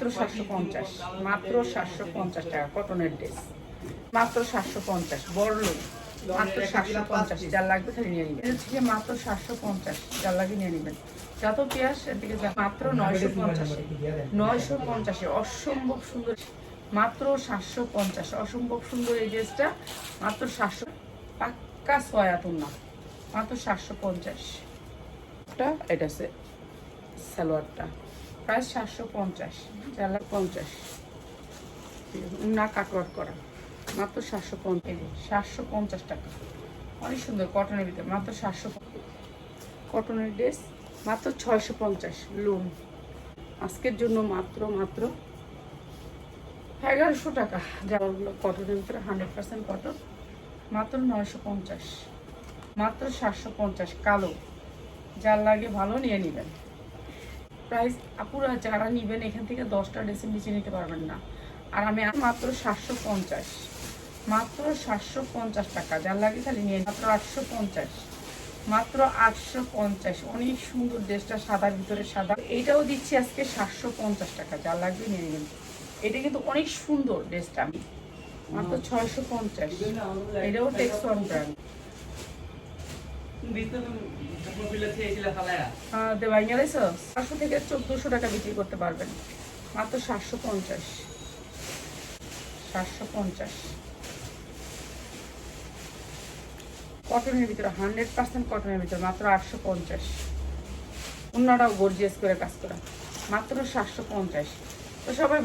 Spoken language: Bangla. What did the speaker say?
মাত্র সাতশো পঞ্চাশ। মাত্র সাতশো পঞ্চাশ টাকা, কটনের ড্রেস মাত্র সাতশো পঞ্চাশ, বড় লোক। মাত্র সাতশো পঞ্চাশ, যার লাগবে খালি নিয়ে নেবেন। গিয়ে মাত্র সাতশো পঞ্চাশ, যার লাগে নিয়ে নেবেন। যত পেঁয়াজ, এদিকে মাত্র নয়শো পঞ্চাশে নয়শো পঞ্চাশে অসম্ভব সুন্দর। মাত্র সাতশো পঞ্চাশ, অসম্ভব সুন্দর এই ড্রেসটা মাত্র সাতশো পাক্কা সয়াতুন না। মাত্র সাতশো পঞ্চাশ। এটা আছে সালোয়ারটা। প্রায় সাতশো পঞ্চাশ, চার লাখ পঞ্চাশ। না কাটওয়ার্ক করা, মাত্র সাতশো পঞ্চাশ সাতশো পঞ্চাশ টাকা। অনেক সুন্দর কটনের ভিতরে, মাত্র সাতশো কটনের ড্রেস, মাত্র ছয়শো পঞ্চাশ লোন। আজকের জন্য মাত্র মাত্র এগারোশো টাকা। জামাগুলো কটনের ভিতরে হান্ড্রেড পার্সেন্ট কটন, মাত্র নয়শো পঞ্চাশ, মাত্র সাতশো পঞ্চাশ কালো। যার লাগে ভালো নিয়ে নেবেন। প্রাইস আপুরা যারা নেবেন, এখান থেকে দশটা ড্রেসের নিচে নিতে পারবেন না। আর আমি মাত্র সাতশো পঞ্চাশ। মাত্র সাতশো পঞ্চাশ টাকা। যার লাগে খালি নিয়ে মাত্র আটশো পঞ্চাশ। মাত্র আটশো পঞ্চাশ। অনেক সুন্দর ড্রেসটা সাদার ভিতরে সাদা। এইটাও দিচ্ছি আজকে সাতশো পঞ্চাশ টাকা। যার লাগবে নিয়ে নেবেন এটা কিন্তু অনেক সুন্দর ড্রেসটা। আমি মাত্র ছয়শো পঞ্চাশ। এটাও টেক্স ওয়ান ব্র্যান্ড সাতশো পঞ্চাশ। কটনের ভিতরে, হান্ড্রেড পার্সেন্ট কটনের ভিতরে, মাত্র আটশো পঞ্চাশ। অন্যটাও গর্জিয়াস করে কাজ করা। মাত্র সাতশো পঞ্চাশ। তো সবাই